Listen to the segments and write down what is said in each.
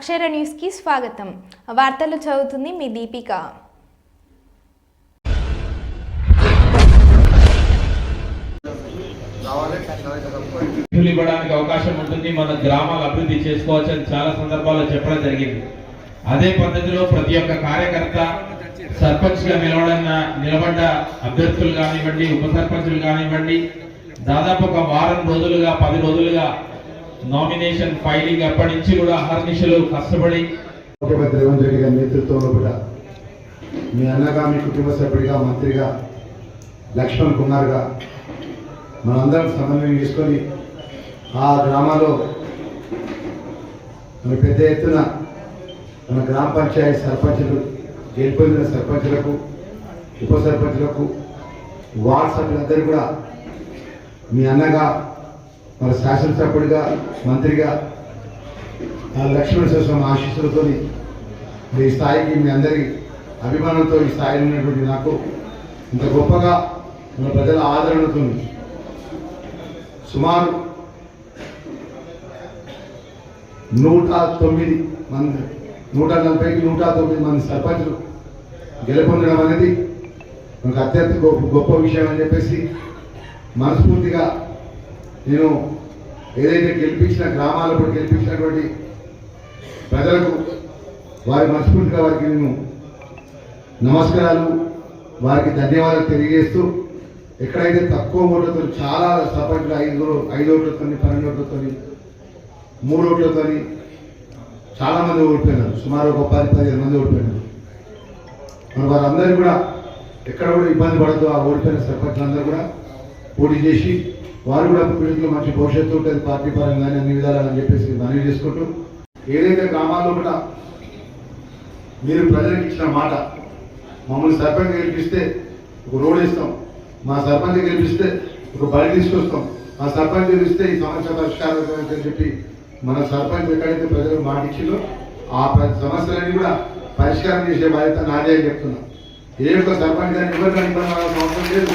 అక్షర న్యూస్కి స్వాగతం. వార్తలు చదువుతుంది మీ దీపిక. ఇవ్వడానికి అవకాశం ఉంటుంది. మన గ్రామాలు అభివృద్ధి చేసుకోవచ్చు అని చాలా సందర్భాల్లో చెప్పడం జరిగింది. అదే పద్ధతిలో ప్రతి ఒక్క కార్యకర్త సర్పంచ్గా నిలబడిన నిలబడ్డ అభ్యర్థులు కానివ్వండి ఉప సర్పంచులు కానివ్వండి దాదాపు ఒక వారం రోజులుగా పది రోజులుగా నామినేషన్ ఫైలింగ్ అప్పటి నుంచి కూడా అహర్నిశలు కష్టపడి ముఖ్యమంత్రి రేవంత్ రెడ్డి గారి నేతృత్వంలో కూడా మీ అన్నగా మీ కుటుంబ సభ్యుడిగా మంత్రిగా లక్ష్మణ్ కుమార్గా మనందరం సమన్వయం చేసుకొని ఆ గ్రామాల్లో మన పెద్ద ఎత్తున మన గ్రామ పంచాయతీ సర్పంచులు గెలుపొందిన సర్పంచులకు ఉప సర్పంచులకు వార్డ్ సభ్యులందరూ కూడా మీ అన్నగా మన శాసనసభ్యుడిగా మంత్రిగా లక్ష్మణ స్వామి ఆశీస్సులతో మీ స్థాయికి మీ అందరి అభిమానంతో ఈ స్థాయిలో ఉన్నటువంటి నాకు ఇంత గొప్పగా మన ప్రజల ఆదరణతో సుమారు నూట తొమ్మిది మంది నూట నలభైకి నూట తొమ్మిది మంది సర్పంచులు గెలుపొందడం అనేది మనకు అత్యంత గొప్ప గొప్ప విషయం అని చెప్పేసి మనస్ఫూర్తిగా నేను ఏదైతే గెలిపించిన గ్రామాలకు కూడా గెలిపించినటువంటి ప్రజలకు వారి మనస్ఫూర్తిగా వారికి నేను నమస్కారాలు వారికి ధన్యవాదాలు తెలియజేస్తూ ఎక్కడైతే తక్కువ ఓట్లతో చాలా సపరేట్గా ఐదు ఐదు ఓట్లతో పన్నెండు ఓట్లతో మూడు ఓట్లతో చాలా మంది ఓడిపోయినారు. సుమారు ఒక పది పదిహేను మంది ఓడిపోయినారు. మరి వారందరూ కూడా ఎక్కడ కూడా ఇబ్బంది పడద్దు ఆ ఓడిపోయిన సర్పంచ్లందరూ కూడా పోటీ చేసి వారు కూడా పీడితులు మంచి భవిష్యత్తు ఉంటుంది పార్టీ పరంగా కానీ అన్ని అని చెప్పేసి మనవి చేసుకుంటూ ఏదైతే గ్రామాల్లో కూడా మీరు ప్రజలకు ఇచ్చిన మాట మమ్మల్ని సర్పంచ్ గెలిపిస్తే ఒక రోడ్ ఇస్తాం మా సర్పంచ్ గెలిపిస్తే ఒక బడి తీసుకొస్తాం మా సర్పంచ్ గెలిపిస్తే ఈ సమస్య పరిష్కారం అని చెప్పి మన సర్పంచ్ ఎక్కడైతే ప్రజలు మాట ఇచ్చిందో ఆ ప్రతి సమస్యలన్నీ కూడా పరిష్కారం చేసే బాధ్యత నాదే అని చెప్తున్నా. ఏ ఒక్క సర్పంచ్ గారిని ఎవరికైనా అవసరం లేదు.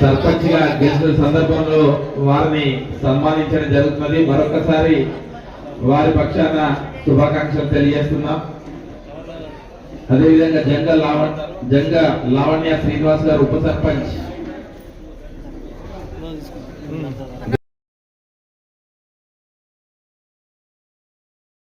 సర్పంచ్గా గెలిచిన సందర్భంలో వారిని సన్మానించడం జరుగుతున్నది. మరొకసారి వారి పక్షాన శుభాకాంక్షలు తెలియజేస్తున్నాం. అదేవిధంగా జంగ లావ జంగ లావణ్య శ్రీనివాస్ గారు ఉప సర్పంచ్.